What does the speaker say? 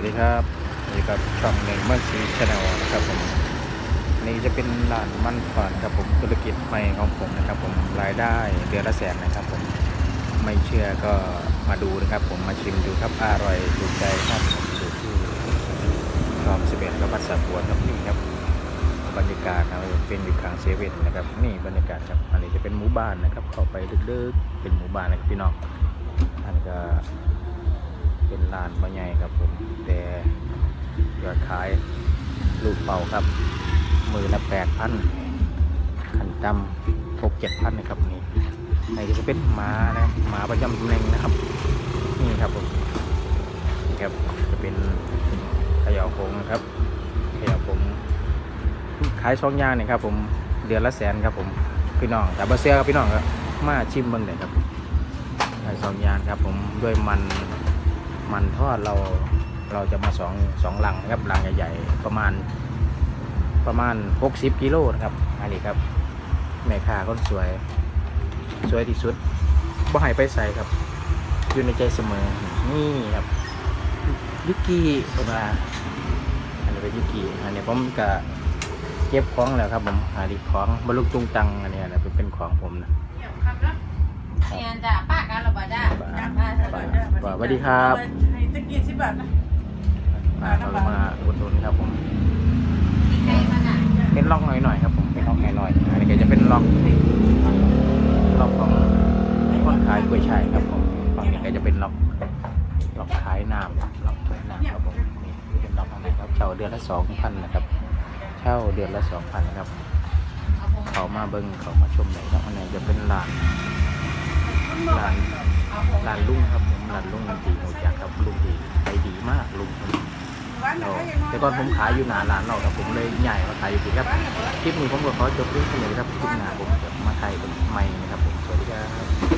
วัสดีครับนี่กับช่องหนึ่งมันซีชาแนลนะครับผมนี่จะเป็นร้านมันฝานครับผมธุรกิจใหม่ของผมนะครับ ผมรายได้เดือนละแสนนะครับ ผมไม่เชื่อก็มาดูนะครับ ผมมาชิมดูครับอร่อยถูกใจครับผมอยู่ที่คลองสิบเอ็ดครับวัดสะพวครับนี่ครับบรรยากาศนะเป็นอยู่กลางเซเว่นนะครับ นี่บรรยากาศครับอันนี้จะเป็นหมู่บ้านนะครับ เข้าไปลึกๆเป็นหมู่บ้านนะครับพี่น้องอันก็านบะใหญ่ครับผม แต่ยอดขายลูกเป่าครับ มือละแปดพันขันจำหกเจ็ดพันนะครับนี่ในจะเป็นหมานะหมาประจำตำแหน่งนะครับ นี่ครับผมนี่ครับจะเป็นขย่าผงครับขย่าผงขายสองยางนี่ครับ ผมเดือนละแสนครับผมพี่น้องแต่บะเซียครับพี่น้องครับมาชิมเบิ่งเลยครับขายสองยางครับ ผมด้วยมัน มันทอดเราเราจะมาสองสองลังครับลังใหญ่ๆประมาณประมาณ 60กิโลนะครับอันนี้ครับแม่ค้าคนสวย สวยที่สุดบ่ให้ไปใส่ครับอยู่ในใจเสมอนี่ครับยุกิประมาอันนี้เป็นยุกิอันนี้ผมก็เก็บของแล้วครับผมหาดีของบรรลุตุงตังอันนี้นะเป็นของผมนะเนี่ยจ้ะ สดีสวัสดีครับให้ตะกี้สิบบาทนะมาเรามาอุดหนุนครับผมมีใครมาน่ะเป็นล็อกหน่อยๆครับผมเป็นล็อกหน่อยๆอันนี้ก็จะเป็นล็อกล็อกของคนขายกล้วยช่ายครับผมฝั่งนี้ก็จะเป็นล็อกล็อกขายน้ำล็อกขายน้ำครับผมนี่เป็นล็อกอะไรครับเช่าเดือนละสองพันนะครับ เช่าเดือนละสองพันนะครับเอาผมเขามาเบิ้งเขามาชมหน่อยครับอันนี้จะเป็นร้านร้านเอาผมร้านลุงครับ ผมร้านลุงตีโหจักครับลุงดีใจดีมากลุงคนนี้เราแต่ก่อนผมขายอยู่หนาร้านเราครับผมเลยใหญ่มาขายอยู่ที่ครับคลิปนี้ผมก็ขอจบเรื่องเท่านี้ครับคลิปหน้าผมจะมาถ่ายเป็นใหม่นะครับผมสวัสดีครับ